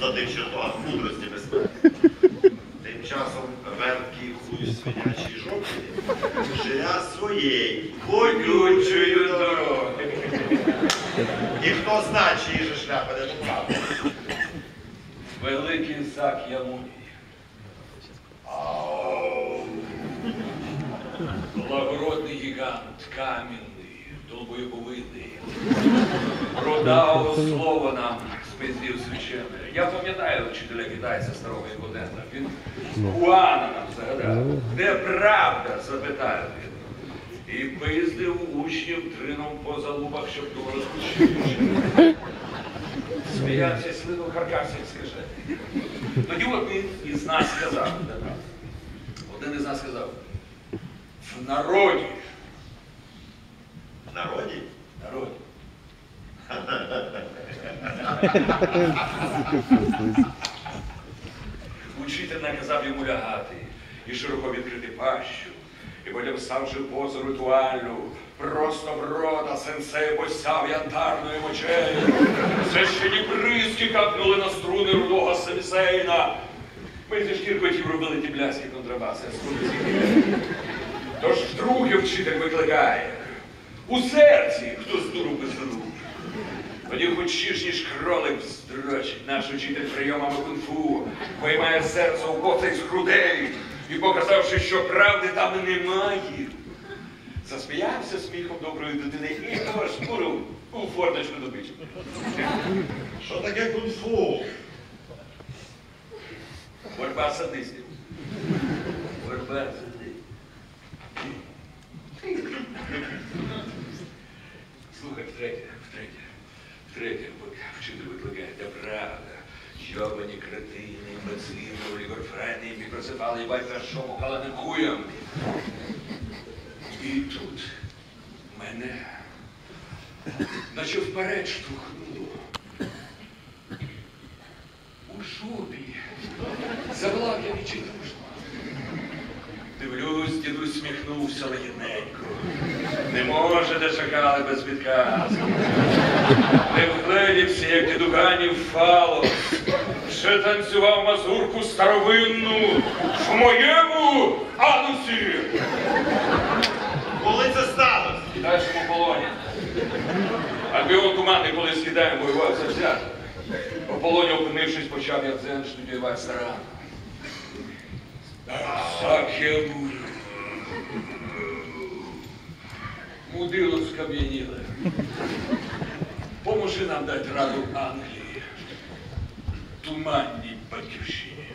за тих чертогах мудрості безпеки. Тим часом верткий хуй свинячій жопі жиля своєї колючої дороги. І хто знає, чиї же шляпи не доправи. Великий зак Ямуні. Благородний гігант, камінний, долбоєбовидний. Продав слово нам спиздів священне. Я пам'ятаю вчителя китайця старого Ікодента. Він Хуана нам загадав. Де правда? запитав він. І пиздив учнів трином по залубах, щоб того розпущити. Сміявся, слинув харкався, як скажете. Тоді один із нас сказав, один із нас сказав, в народі, В народі в народі. Учитель наказав йому лягати і широко відкрити пащу. І потім ставши позу ритуальну, просто в рота сенсей посяв янтарною мочею. Священі бризки капнули на струни рудого сенсейна. Ми зі шкіркотів робили ті бляські контрабаси. струни. Тож вдруге вчитель викликає. У серці хто з дуру без. Тоді хочеш, ніж кролик здрочить наш учитель прийомами кунг-фу, виймає серце у коцей з грудей і, показавши, що правди там немає, засміявся сміхом доброї дитини і того шкуру у форточку добичу. Що таке кунг-фу? Борьба садистів. Борьба садистів. Втретє, поки вчитель викликає, правда. Йобані кретини, імбецили, олігорфрени, мікроцефали, і батька шому, каленим хуям. І тут мене, наче вперед штовхнуло. У шубі. Завелав я відчайдушно. Дідусь сміхнувся лагідненько. Не можете шакали без підказки. Не вгледівся, як дідуганів фалос. Ще танцював мазурку старовинну в моєму анусі. Коли це сталося? В китайському полоні. Альбіон команди, коли з Китаєм воював завзято. У полоні опинившись, почав я дзен студіювати старанно. Так я буду. Мудило скам'яніле. Поможи нам дати раду Англії. Туманній батьківщині.